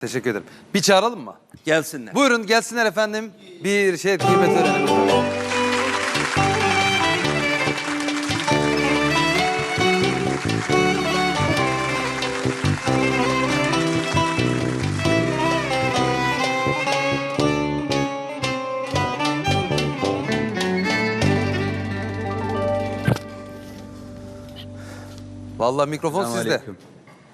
Teşekkür ederim. Bir çağıralım mı? Gelsinler. Buyurun gelsinler efendim. Bir şey kıymet öğrenelim. Vallahi mikrofon sizde. Selamünaleyküm.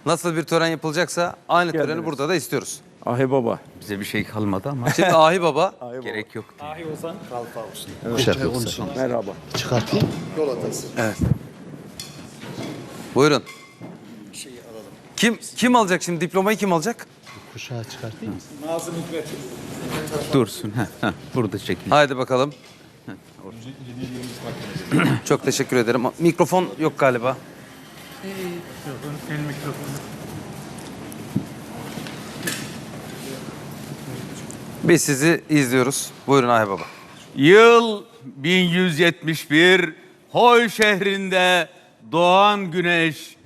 Nasıl bir tören yapılacaksa aynı töreni burada da istiyoruz. Ahi baba. Bize bir şey kalmadı ama Şimdi Ahi Baba gerek yok. Merhaba. Çıkartayım. buyurun. Kim kim alacak şimdi diplomayı kim alacak? Kuşağı çıkartayım mı? Dursun. Heh, heh, Burada çekil. Haydi bakalım. Çok teşekkür ederim. Mikrofon yok galiba. Biz sizi izliyoruz. Buyurun Ahi Baba. Yıl 1171 Hoy şehrinde doğan güneş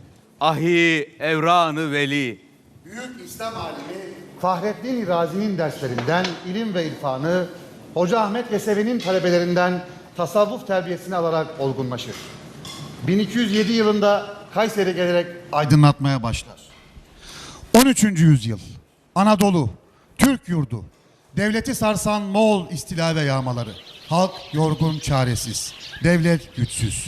Ahi Evranı Veli. Büyük İslam alimi Fahrettin Razi'nin derslerinden ilim ve irfanı, Hoca Ahmet Yesevi'nin talebelerinden tasavvuf terbiyesini alarak olgunlaşır. 1207 yılında Kayseri gelerek aydınlatmaya başlar. 13. yüzyıl Anadolu, Türk yurdu, devleti sarsan Moğol istila ve yağmaları, halk yorgun çaresiz, devlet güçsüz.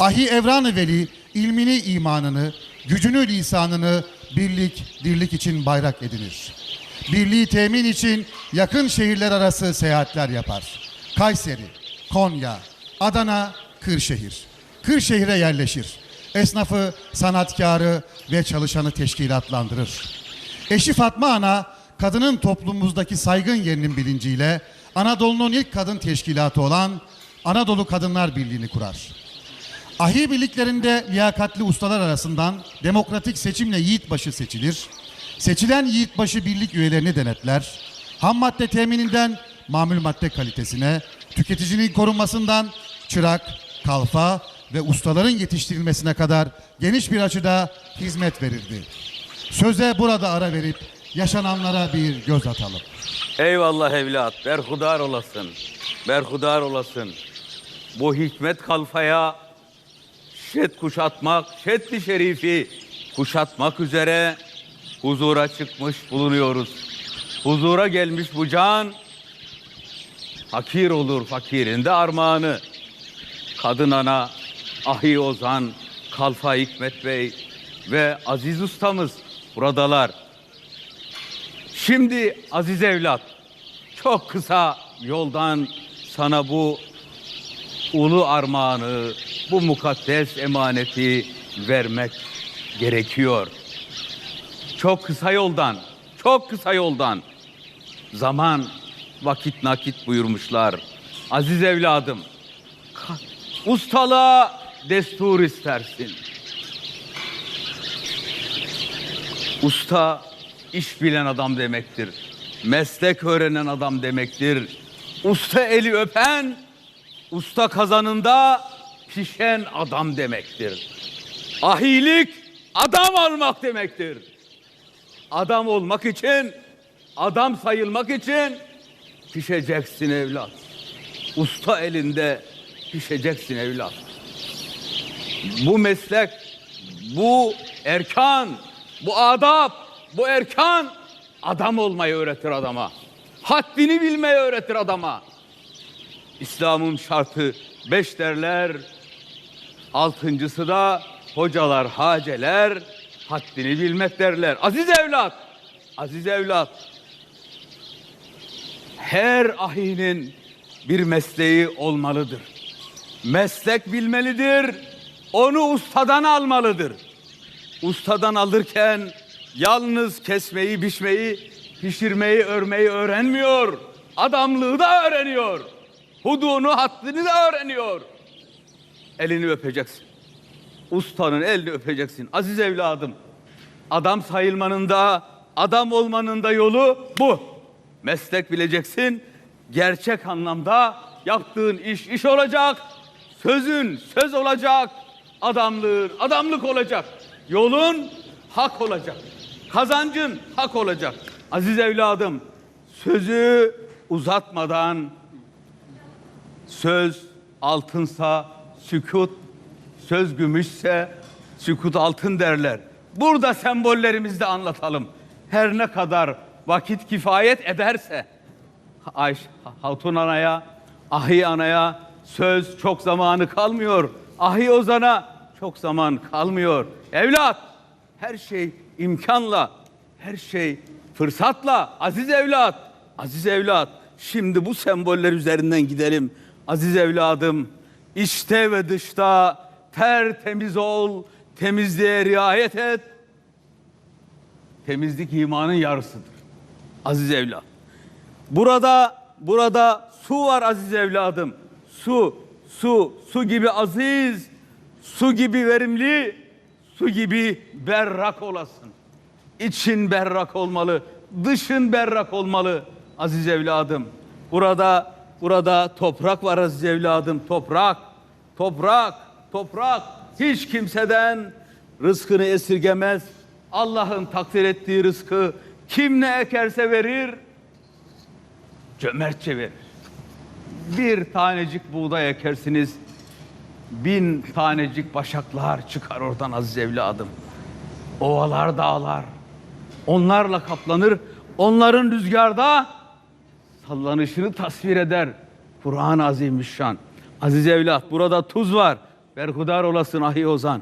Ahi Evran-ı Veli ilmini, imanını, gücünü, lisanını birlik, dirlik için bayrak edinir. Birliği temin için yakın şehirler arası seyahatler yapar. Kayseri, Konya, Adana, Kırşehir. Kırşehir'e yerleşir. Esnafı, sanatkarı ve çalışanı teşkilatlandırır. Eşi Fatma Ana, kadının toplumumuzdaki saygın yerinin bilinciyle Anadolu'nun ilk kadın teşkilatı olan Anadolu Kadınlar Birliği'ni kurar. Ahi birliklerinde liyakatli ustalar arasından demokratik seçimle yiğitbaşı seçilir. Seçilen yiğitbaşı birlik üyelerini denetler. Ham madde temininden mamul madde kalitesine, tüketicinin korunmasından çırak, kalfa ve ustaların yetiştirilmesine kadar geniş bir açıda hizmet verirdi. Söze burada ara verip yaşananlara bir göz atalım. Eyvallah evlat, berhudar olasın. Berhudar olasın. Bu hikmet kalfaya şet kuşatmak, şetli şerifi kuşatmak üzere huzura çıkmış bulunuyoruz. Huzura gelmiş bu can, hakir olur fakirin de armağanı. Kadın ana, ahi ozan, kalfa Hikmet Bey ve aziz ustamız buradalar. Şimdi aziz evlat, çok kısa yoldan sana bu ulu armağanı, bu mukaddes emaneti vermek gerekiyor. Çok kısa yoldan, çok kısa yoldan. Zaman, vakit nakit buyurmuşlar. Aziz evladım, ustalığa destur istersin. Usta iş bilen adam demektir. Meslek öğrenen adam demektir. Usta eli öpen, usta kazanında pişen adam demektir. Ahilik adam almak demektir. Adam olmak için, adam sayılmak için pişeceksin evlat. Usta elinde pişeceksin evlat. Bu meslek, bu erkan, bu adab, bu erkan adam olmayı öğretir adama. Haddini bilmeyi öğretir adama. İslam'ın şartı beş derler. Altıncısı da hocalar, haceler haddini bilmek derler. Aziz evlat, aziz evlat. Her ahinin bir mesleği olmalıdır. Meslek bilmelidir. Onu ustadan almalıdır. Ustadan alırken yalnız kesmeyi, biçmeyi, pişirmeyi, örmeyi öğrenmiyor. Adamlığı da öğreniyor. Hudunu, haddini de öğreniyor. Elini öpeceksin. Ustanın elini öpeceksin. Aziz evladım, adam sayılmanın da, adam olmanın da yolu bu. Meslek bileceksin. Gerçek anlamda yaptığın iş iş olacak. Sözün söz olacak. Adamlığın adamlık olacak. Yolun hak olacak. Kazancın hak olacak. Aziz evladım, sözü uzatmadan söz altınsa sükut, söz gümüşse sükut altın derler. Burada sembollerimizi de anlatalım. Her ne kadar vakit kifayet ederse Ayşe Hatun Ana'ya, Ahi Ana'ya söz çok zamanı kalmıyor. Ahi Ozan'a çok zaman kalmıyor. Evlat, her şey imkanla, her şey fırsatla. Aziz evlat, aziz evlat. Şimdi bu semboller üzerinden gidelim. Aziz evladım, içte ve dışta tertemiz ol, temizliğe riayet et. Temizlik imanın yarısıdır. Aziz evlat. Burada burada su var aziz evladım. Su, su, su gibi aziz, su gibi verimli, su gibi berrak olasın. İçin berrak olmalı, dışın berrak olmalı aziz evladım. Burada burada toprak var aziz evladım, toprak. Toprak, toprak hiç kimseden rızkını esirgemez. Allah'ın takdir ettiği rızkı kim ne ekerse verir, cömertçe verir. Bir tanecik buğday ekersiniz, bin tanecik başaklar çıkar oradan aziz evladım. Ovalar, dağlar, onlarla kaplanır, onların rüzgarda sallanışını tasvir eder. Kur'an-ı Azimüşşan. Aziz evlat, burada tuz var. Berhudar olasın ahi ozan.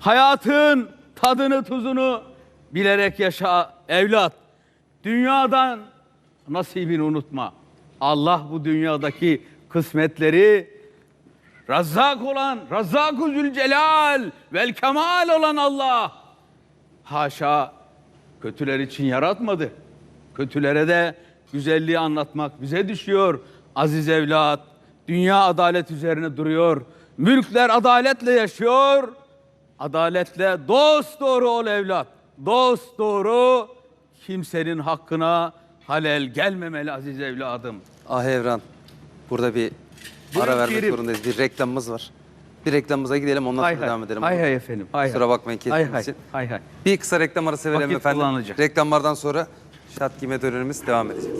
Hayatın tadını, tuzunu bilerek yaşa evlat. Dünyadan nasibini unutma. Allah bu dünyadaki kısmetleri Razzak olan, Razzak-ı Zülcelal vel Kemal olan Allah. Haşa kötüler için yaratmadı. Kötülere de güzelliği anlatmak bize düşüyor. Aziz evlat, dünya adalet üzerine duruyor. Mülkler adaletle yaşıyor. Adaletle dost doğru ol evlat. Dost doğru kimsenin hakkına halel gelmemeli aziz evladım. Ah Evran. Burada bir Buyurun ara vermek Kerim. zorundayız. Bir reklamımız var. Bir reklamımıza gidelim ondan Hay sonra hay. devam edelim. Hay hay efendim. Hay Kusura hay. bakmayın Hay kestiğim hay. için. Hay hay. Bir kısa reklam arası verelim Vakit efendim. kullanılacak. Reklamlardan sonra şat giyme dönemimiz devam edecek.